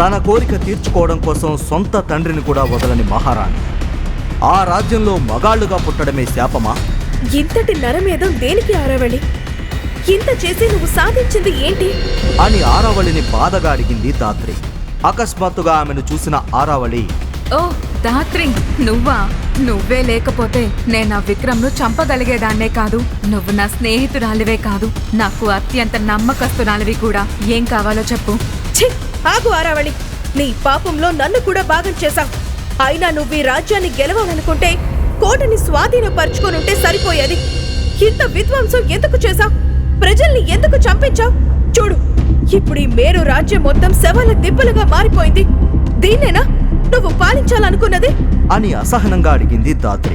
తన కోరిక తీర్చుకోవడం కోసం సొంత తండ్రిని కూడా వదలని మహారాణి. ఆ రాజ్యంలో మగాళ్ళుగా పుట్టడమే శాపమా? ఇంతటి నరమేధం దేనికి ఆరవళి? ఇంత చేసి నువ్వు సాధించింది ఏంటి? అని ఆరావళిని బాధగా అడిగింది దాత్రి అకస్మాత్తుగా ఆమెను చూసిన ఆరావళి ఓ దాత్రి నువ్వా? నువ్వే లేకపోతే నేను ఆ విక్రమ్ను చంపగలిగేదాన్నే కాదు. నువ్వు నా స్నేహితురాలివే కాదు. నాకు అత్యంత నమ్మకస్తురాలివి కూడా. ఏం కావాలో చెప్పు. ఛీ! ఆగు ఆరావళి. నీ పాపంలో నన్ను కూడా భాగం చేశావు. అయినా నువ్వు ఈ రాజ్యాన్ని గెలవాలనుకుంటే కోటని స్వాధీనపరుచుకొనుంటే సరిపోయేది. ఇంత విధ్వంసం ఎందుకు చేశావు? ప్రజల్ని ఎందుకు చంపించావు? చూడు ఇప్పుడు ఈ మేరు రాజ్యం మొత్తం శవాల దిబ్బలుగా మారిపోయింది. దీన్నేనా? నువ్వు పాలించాలనుకున్నది? అని అసహనంగా అడిగింది దాత్రి.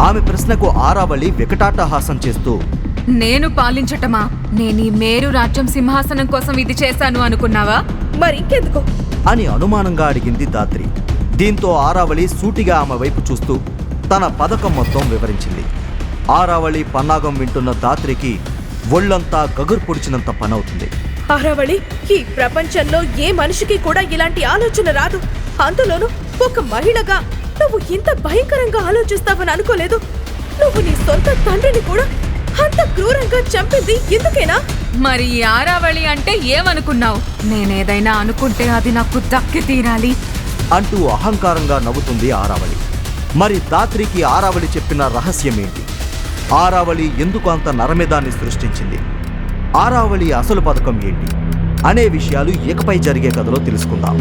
ఆమె ప్రశ్నకు ఆరావళి వికటాటహాసం చేస్తూ నేను పాలించటమా? నేను ఈ మేరు రాజ్యం సింహాసనం కోసం ఇది చేశాను అనుకున్నావా? మరి ఇంకెందుకు? అని అనుమానంగా అడిగింది దాత్రి. దీంతో ఆరావళి సూటిగా ఆమె వైపు చూస్తూ తన పథకం మొత్తం వివరించింది. ఆరావళి పన్నాగం వింటున్న దాత్రికి ఒళ్ళంతా గగురు పొడిచినంత పనవుతుంది. ఆరావళి ఈ ప్రపంచంలో ఏ మనిషికి కూడా ఇలాంటి ఆలోచన రాదు. అందులోనూ ఒక మహిళగా నువ్వు ఇంత భయంకరంగా ఆలోచిస్తావని అనుకోలేదు. నువ్వు నీ సొంత తండ్రిని కూడా అంత క్రూరంగా చంపింది ఎందుకేనా? మరి ఆరావళి అంటే ఏమనుకున్నావు? నేనేదైనా అనుకుంటే అది నాకు దక్కి తీరాలి. అంటూ అహంకారంగా నవ్వుతుంది ఆరావళి. మరి దాత్రికి ఆరావళి చెప్పిన రహస్యమేంటి ఆరావళి ఎందుకు అంత నరమేదాన్ని సృష్టించింది? ఆరావళి అసలు పథకం ఏంటి? అనే విషయాలు ఇకపై జరిగే కథలో తెలుసుకుందాం.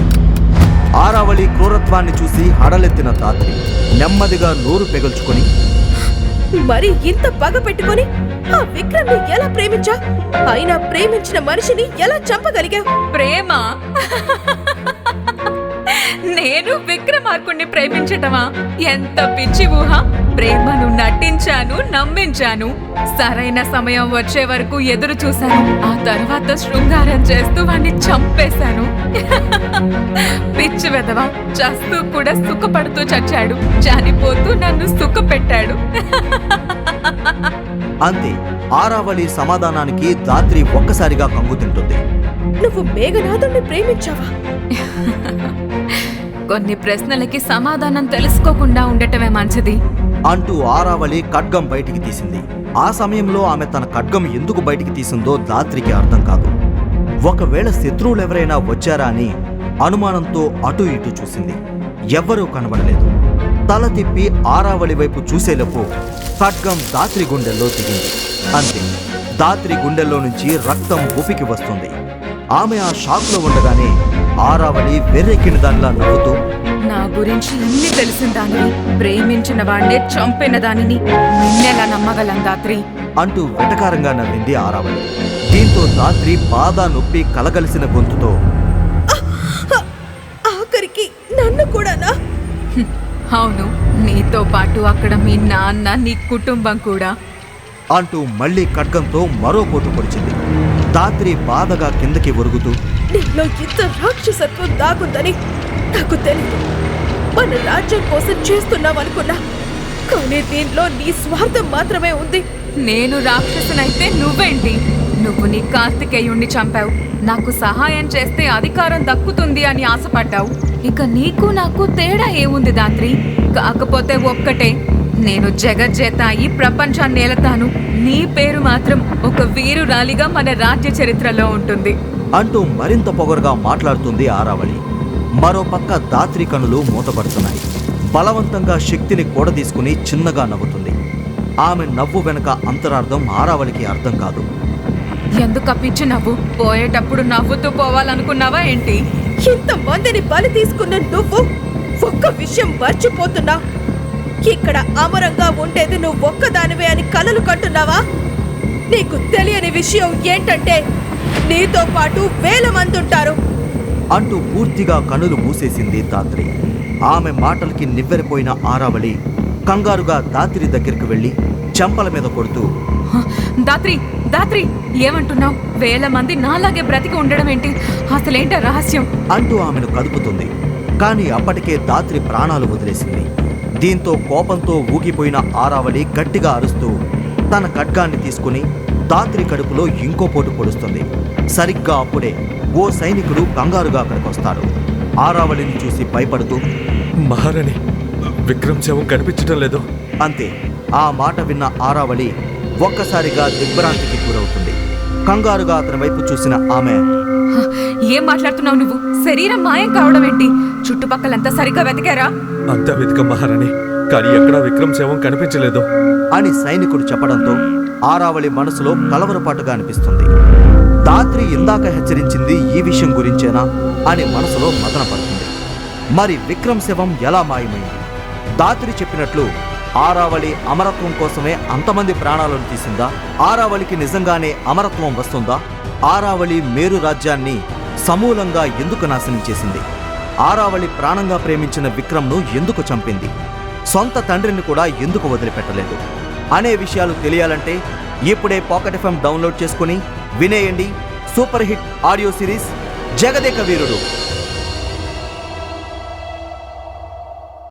ఆరావళి క్రూరత్వాన్ని చూసి హడలెత్తిన దాత్రి నెమ్మదిగా నోరు పెగల్చుకొని మరి ఇంత పగ పెట్టుకొని ఆ విక్రమ్ని ఎలా ప్రేమించా? అయినా ప్రేమించిన మనిషిని ఎలా చంపగలిగా ప్రేమ? నేను విక్రమార్కుణ్ణి ప్రేమించటమా? ఎంత పిచ్చి ఊహ. ప్రేమను నటించాను నమ్మించాను. సరైన సమయం వచ్చే వరకు ఎదురు చూశాను. ఆ తర్వాత శృంగారం చేస్తూ వాణ్ణి చంపేశాను. పిచ్చి వెదవ చస్తూ కూడా సుఖపడుతూ చచ్చాడు. చనిపోతూ నన్ను సుఖపెట్టాడు. అంతే. ఆరావళి సమాధానానికి దాత్రి ఒక్కసారిగా కంగు తింటుంది నువ్వు మేఘనాథుణ్ణి ప్రేమించావా? కొన్ని ప్రశ్నలకి సమాధానం తెలుసుకోకుండా ఉండటమే మంచిది. అంటూ ఆరావళి ఖడ్గం బయటికి తీసింది. ఆ సమయంలో ఆమె తన ఖడ్గం ఎందుకు బయటికి తీసిందో దాత్రికి అర్థం కాదు. ఒకవేళ శత్రువులు ఎవరైనా వచ్చారా అని అనుమానంతో అటు ఇటు చూసింది. ఎవ్వరూ కనబడలేదు. తల తిప్పి ఆరావళి వైపు చూసేలోపు ఖడ్గం దాత్రి గుండెల్లో దిగింది. అంతే దాత్రి గుండెల్లో నుంచి రక్తం ఉపికి వస్తుంది. ఆమె ఆ షాక్లో ఉండగానే ఆరావళి వెర్రెక్కిన దానిలా నవ్వుతూ. నా గురించి ఇన్ని తెలిసిన దానిని ప్రేమించిన వాణ్ణే చంపిన దానిని నిన్నెలా నమ్మగలం దాత్రి? అంటూ వెటకారంగా నవ్వింది ఆరావళి. దీంతో దాత్రి బాధ నొప్పి కలగలిసిన గొంతుతో. ఆఖరికి నన్ను కూడానా? అవును నీతో పాటు అక్కడ మీ నాన్న నీ కుటుంబం కూడా. అంటూ మళ్ళీ ఖడ్గంతో మరో పోటు పొడిచింది. దాత్రి బాధగా కిందకి ఒరుగుతూ నీలో ఇంత రాక్షసత్వం దాగుందని నాకు తెలియదు మన రాజ్యం కోసం చేస్తున్నావనుకున్నా కానీ దీనిలో నీ స్వార్థం మాత్రమే ఉంది. నేను రాక్షసునైతే నువ్వేంటి? నువ్వు నీ కార్తికేయుణ్ణి చంపావు. నాకు సహాయం చేస్తే అధికారం దక్కుతుంది అని ఆశపడ్డావు. ఇక నీకు నాకు తేడా ఏముంది దాత్రి కాకపోతే ఒక్కటే నేను జగజ్జేత ఈ ప్రపంచాన్ని ఏలతాను. నీ పేరు మాత్రం ఒక వీరురాలిగా మన రాజ్య చరిత్రలో ఉంటుంది. అంటూ మరింత పొగరుగా మాట్లాడుతుంది ఆరావళి. మరోపక్క దాత్రి కనులు మూతపడుతున్నాయి. బలవంతంగా శక్తిని కూడదీసుకుని చిన్నగా నవ్వుతుంది. ఆమె నవ్వు వెనక అంతరార్థం ఆరావళికి అర్థం కాదు. ఎందుకు పిచ్చి నవ్వు? పోయేటప్పుడు నవ్వుతూ పోవాలనుకున్నావా ఏంటి? ఇంతమందిని బలి తీసుకున్న నువ్వు ఒక్క విషయం మర్చిపోతున్నా. ఇక్కడ అమరంగా ఉండేది నువ్వు ఒక్కదానివే అని కలలు కంటున్నావా? నీకు తెలియని విషయం ఏంటంటే నీతో పాటు వేల మంది ఉంటారు. అంటూ పూర్తిగా కనులు మూసేసింది దాత్రి ఆమె మాటలకి నివ్వెరపోయిన ఆరావళి కంగారుగా దాత్రి దగ్గరికి వెళ్ళి చెంపల మీద కొడుతూ దాత్రి దాత్రి ఏమంటున్నావు? వేల మంది నాలాగే బ్రతికి ఉండడం ఏంటి? అసలేంట రహస్యం? అంటూ ఆమెను కదుపుతుంది. కానీ అప్పటికే దాత్రి ప్రాణాలు వదిలేసింది. దీంతో కోపంతో ఊగిపోయిన ఆరావళి గట్టిగా అరుస్తూ తన ఖడ్గాన్ని తీసుకుని దాత్రి కడుపులో ఇంకో పోటు పొడుస్తుంది. సరిగ్గా అప్పుడే ఓ సైనికుడు కంగారుగా అక్కడికొస్తాడు. ఆరావళిని చూసి భయపడుతూ మహారాణి విక్రమ్ శవం కనిపించడం లేదు. అంతే ఆ మాట విన్న ఆరావళి ఒక్కసారిగా దిగ్భ్రాంతికి గురవుతుంది. కంగారుగా అతని వైపు చూసిన ఆమె ఏం మాట్లాడుతున్నావు నువ్వు? శరీరం మాయం కావడం ఏంటి? చుట్టుపక్కలంతా సరిగ్గా వెతికారా? అంతా వెతిక మహారాణి కానీ ఎక్కడా విక్రమ్ శవం కనిపించలేదు. అని సైనికుడు చెప్పడంతో ఆరావళి మనసులో కలవరపాటుగా అనిపిస్తుంది. దాత్రి ఇందాక హెచ్చరించింది ఈ విషయం గురించేనా అని మనసులో మదన పడుతుంది. మరి విక్రమ్ శవం ఎలా మాయమైంది? దాత్రి చెప్పినట్లు ఆరావళి అమరత్వం కోసమే అంతమంది ప్రాణాలను తీసిందా? ఆరావళికి నిజంగానే అమరత్వం వస్తుందా? ఆరావళి మేరు రాజ్యాన్ని సమూలంగా ఎందుకు నాశనం చేసింది? ఆరావళి ప్రాణంగా ప్రేమించిన విక్రమ్ను ఎందుకు చంపింది? సొంత తండ్రిని కూడా ఎందుకు వదిలిపెట్టలేదు? అనే విషయాలు తెలియాలంటే ఇప్పుడే పాకెట్ ఎఫ్ఎం డౌన్లోడ్ చేసుకుని వినేయండి super hit audio series Jagadeka Veerudu.